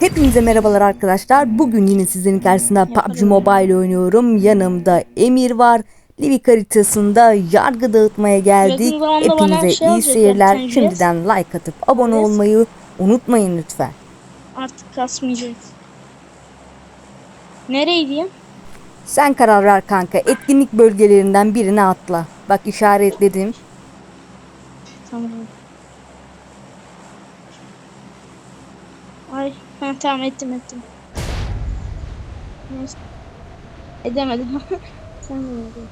Hepinize merhabalar arkadaşlar. Bugün yine sizlerin karşısında PUBG Mobile oynuyorum. Yanımda Emir var. Livik haritasında yargı dağıtmaya geldik. Hepinize şey iyi seyirler. Şimdiden like atıp abone olmayı unutmayın lütfen. Artık kasmayacağız. Nereye diyeyim? Sen karar ver kanka. Etkinlik bölgelerinden birine atla. Bak işaretledim. Tamam. Ay, ha, tamam ettim ettim. Neyse. Edemedim. Sen de edin.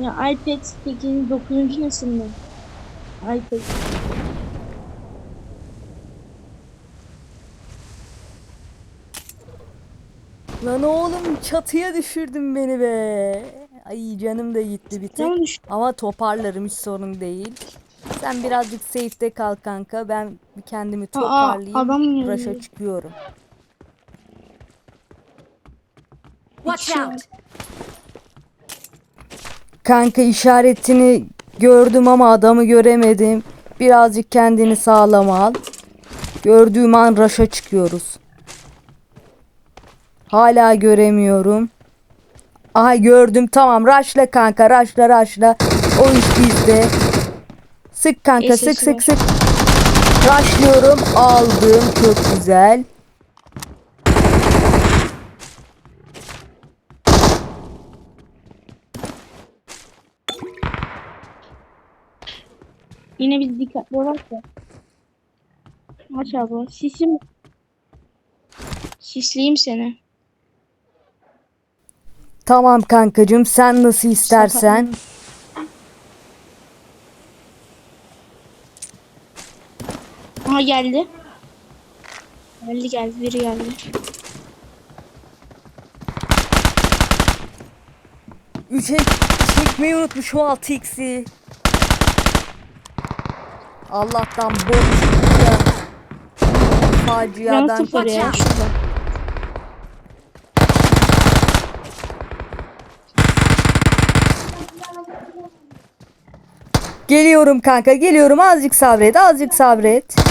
Ya iPad 8. 9. nesil mi? iPad. Lan oğlum çatıya düşürdün beni be. Ay canım da gitti bir tek. Ama toparlarım hiç sorun değil. Sen birazcık safe'de kal kanka. Ben bir kendimi toparlayayım. adam geliyor. Rush'a çıkıyorum. Watch out. Kanka işaretini gördüm ama adamı göremedim. Birazcık kendini sağlama al. Gördüğüm an Rush'a çıkıyoruz. Hala göremiyorum. Aha gördüm tamam rushla kanka rushla rushla. O iş bizde. Sık kanka İyi sık sık sık. Rushlıyorum aldım çok güzel. Yine biz dikkatli olalım da. Aç abla. Sisim. Sisleyeyim seni. Tamam kankacığım sen nasıl istersen. Aha geldi. Geldi geldi biri geldi. Üçe çekmeyi unutmuşum 6x'i. Allah'tan çıktı. Can Faciadan ya kaçar. Geliyorum kanka geliyorum azıcık sabret azıcık sabret.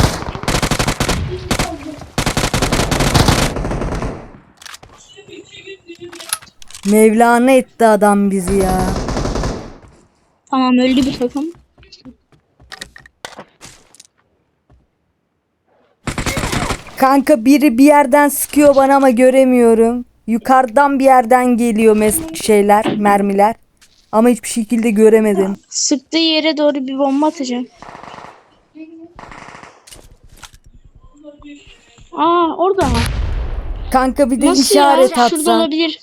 Mevlana etti adam bizi ya. Tamam öldü bir takım. Kanka biri bir yerden sıkıyor bana ama göremiyorum. Yukarıdan bir yerden geliyor mes şeyler, mermiler. Ama hiçbir şekilde göremedim. Sıktığı yere doğru bir bomba atacağım. Aa orada mı? Kanka bir de Nasıl işaret ya? Şurada atsan. olabilir.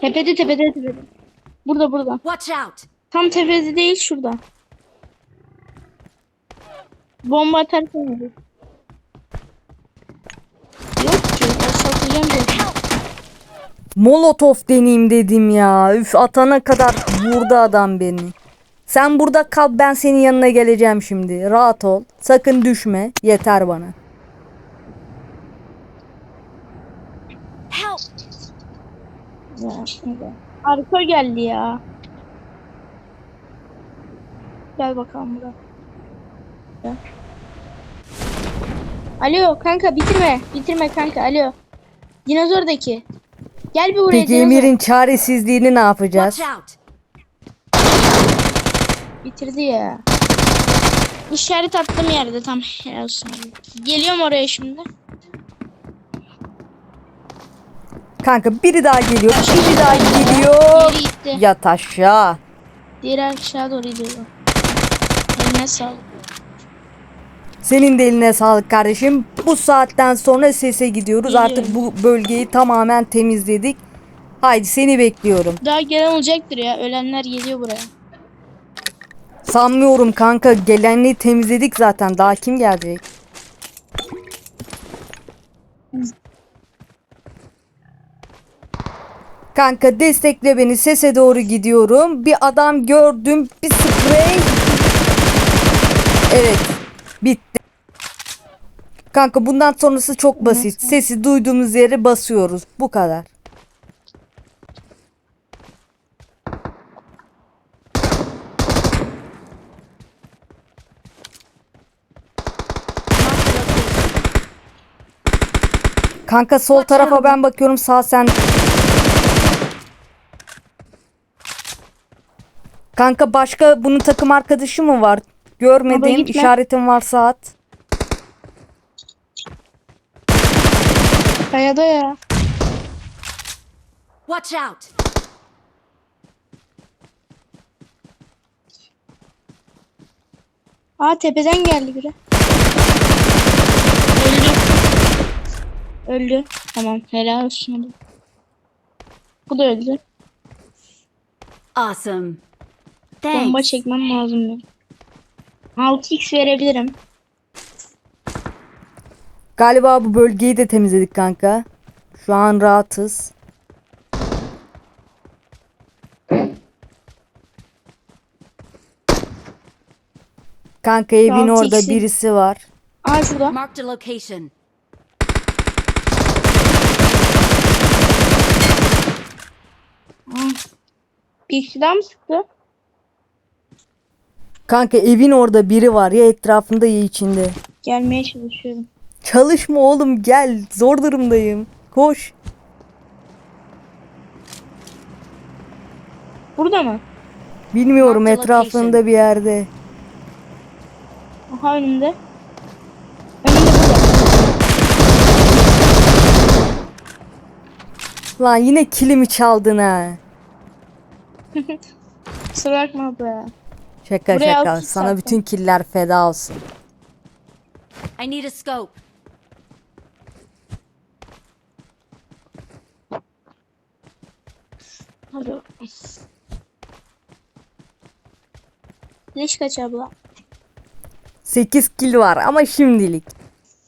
Tepede tepede tepede. Burada burada. Watch out! Tam tepede değil şurada. Bomba atarsan olur. Yok ki. Satacağım da. Molotov deneyeyim dedim ya. Üf atana kadar vurdu adam beni. Sen burada kal ben senin yanına geleceğim şimdi. Rahat ol. Sakın düşme. Yeter bana. Ya. Arka geldi ya. Gel bakalım buraya. Gel. Alo kanka bitirme. Bitirme kanka alo. Dinozordaki. Gel bir buraya Peki dinozor. Emir'in çaresizliğini ne yapacağız? Watch out! Bitirdi ya. İşaret attığım yerde tam helal olsun. Geliyorum oraya şimdi. Kanka biri daha geliyor. Biri daha geliyor. Geri gitti. Yat aşağı. Diğeri aşağı doğru gidiyor. Eline sağlık. Senin de eline sağlık kardeşim. Bu saatten sonra sese gidiyoruz. Geliyorum. Artık bu bölgeyi tamamen temizledik. Haydi seni bekliyorum. Daha gelen olacaktır ya. Ölenler geliyor buraya. Sanmıyorum kanka. Gelenliği temizledik zaten. Daha kim gelecek? Kanka destekle beni. Sese doğru gidiyorum. Bir adam gördüm. Bir sprey. Evet. Bitti. Kanka bundan sonrası çok basit. Sesi duyduğumuz yere basıyoruz. Bu kadar. Kanka sol tarafa ben bakıyorum sağ sen. Kanka başka bunun takım arkadaşı mı var? Görmediğim gitme. işaretim varsa at. Kayada ya. Watch out! Aa tepeden geldi biri. Öldü. Öldü. Tamam helal olsun. Bu da öldü. Awesome. Bomba Thanks. çekmem lazım benim. 6x verebilirim. Galiba bu bölgeyi de temizledik kanka. Şu an rahatız. Kanka evin orada birisi var. Aa şurada. Marked a location. Bir kişi daha mı sıktı? Kanka evin orada biri var ya etrafında ya içinde. Gelmeye çalışıyorum. Çalışma oğlum gel zor durumdayım. Koş. Burada mı? Bilmiyorum Mark the etrafında bir yerde. Aha önümde. Önümde burada. Lan yine kilimi çaldın ha. Kusura bakma be. Şaka Buraya şaka. altı Sana zaten. bütün killer feda olsun. I need a scope. Hadi. Leş kaç abla? 8 kill var ama şimdilik.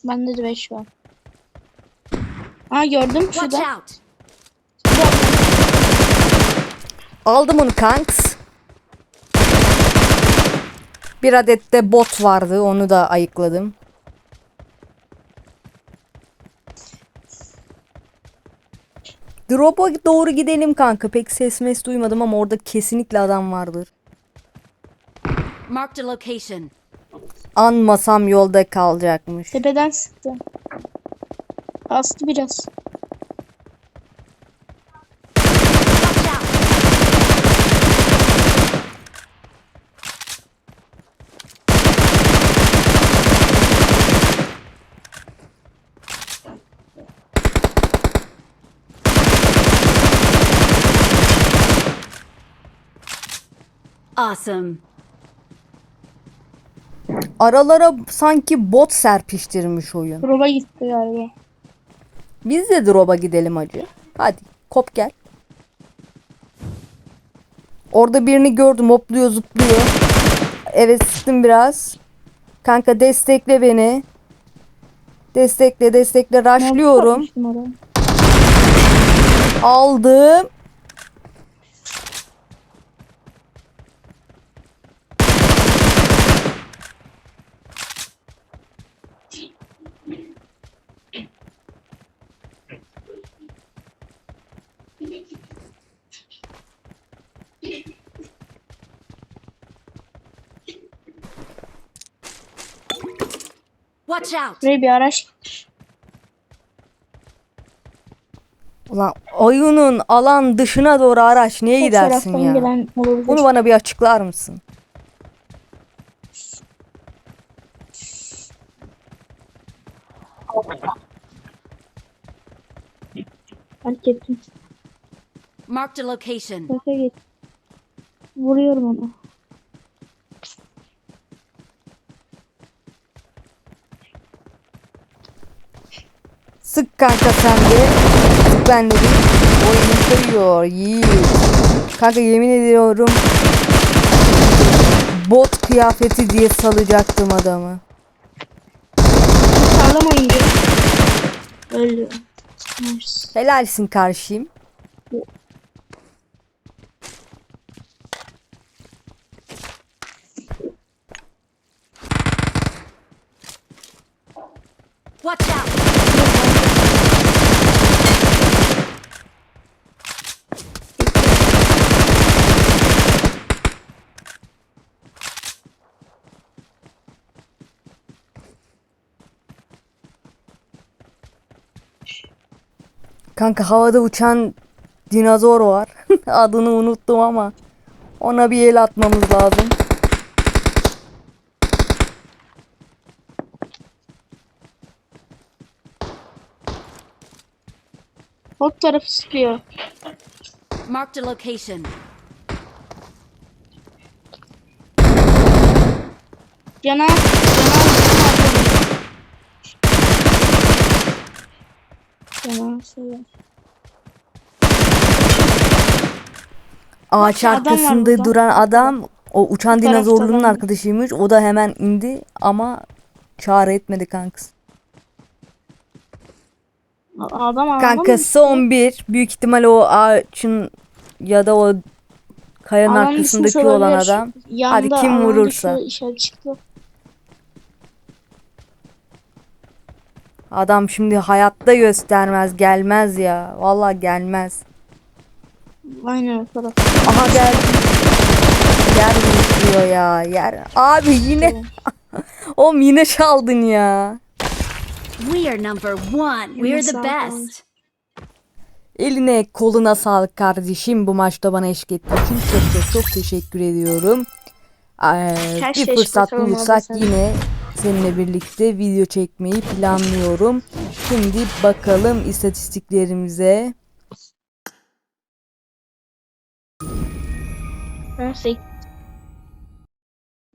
Bende de 5 var. Aa gördüm Watch şurada. out! Aldım onu kanks. Bir adet de bot vardı onu da ayıkladım. Drop'a doğru gidelim kanka. Pek ses mes duymadım ama orada kesinlikle adam vardır. Marked a location. Anmasam yolda kalacakmış. Tepeden sıktı. Bastı biraz. Watch out! Awesome. Aralara sanki bot serpiştirmiş oyun. Proba gitti galiba. Biz de drop'a gidelim hacı. Hadi kop gel. Orada birini gördüm hopluyor zıplıyor. Evet sıktım biraz. Kanka destekle beni. Destekle destekle oraya. Aldım. Watch out! Buraya bir araç. Ulan oyunun alan dışına doğru araç niye O gidersin taraftan ya? gelen olabilir. Bunu bana bir açıklar mısın? Fark ettim. Marked a location. Vuruyorum onu. Sık kanka sen de. Ben de bir. Oyunu kırıyor. Yiğit. Kanka yemin ediyorum. Bot kıyafeti diye salacaktım adamı. Sağlam oyuncu. Öldü. Helalsin karşıyım. Watch out! Kanka havada uçan dinozor var. Adını unuttum ama ona bir el atmamız lazım. Hot tarafı sıkıyor. Marked a location. Cana, cana, Ağaç Bak, adam var arkasında burada. duran adam o uçan tarafta dinozorluğun adam. arkadaşıymış. O da hemen indi ama çare etmedi kankası. Adam adam Kanka son bir. Büyük ihtimal o ağaçın ya da o kayanın arkasındaki olan olabilir. adam. Yanda Hadi kim vurursa. düştü, işaret çıktı. Adam şimdi hayatta göstermez, gelmez ya. Vallahi gelmez. Aynen o taraf. Aha geldi. Yer diyor ya. Yer. Abi yine. Oğlum yine çaldın ya. We are number one. We're the sağ ol. best. Eline koluna sağlık kardeşim. Bu maçta bana eşlik ettiğin için çok çok çok teşekkür ediyorum. Ee, bir şey fırsat bulursak sen. yine seninle birlikte video çekmeyi planlıyorum. Şimdi bakalım istatistiklerimize. Neyse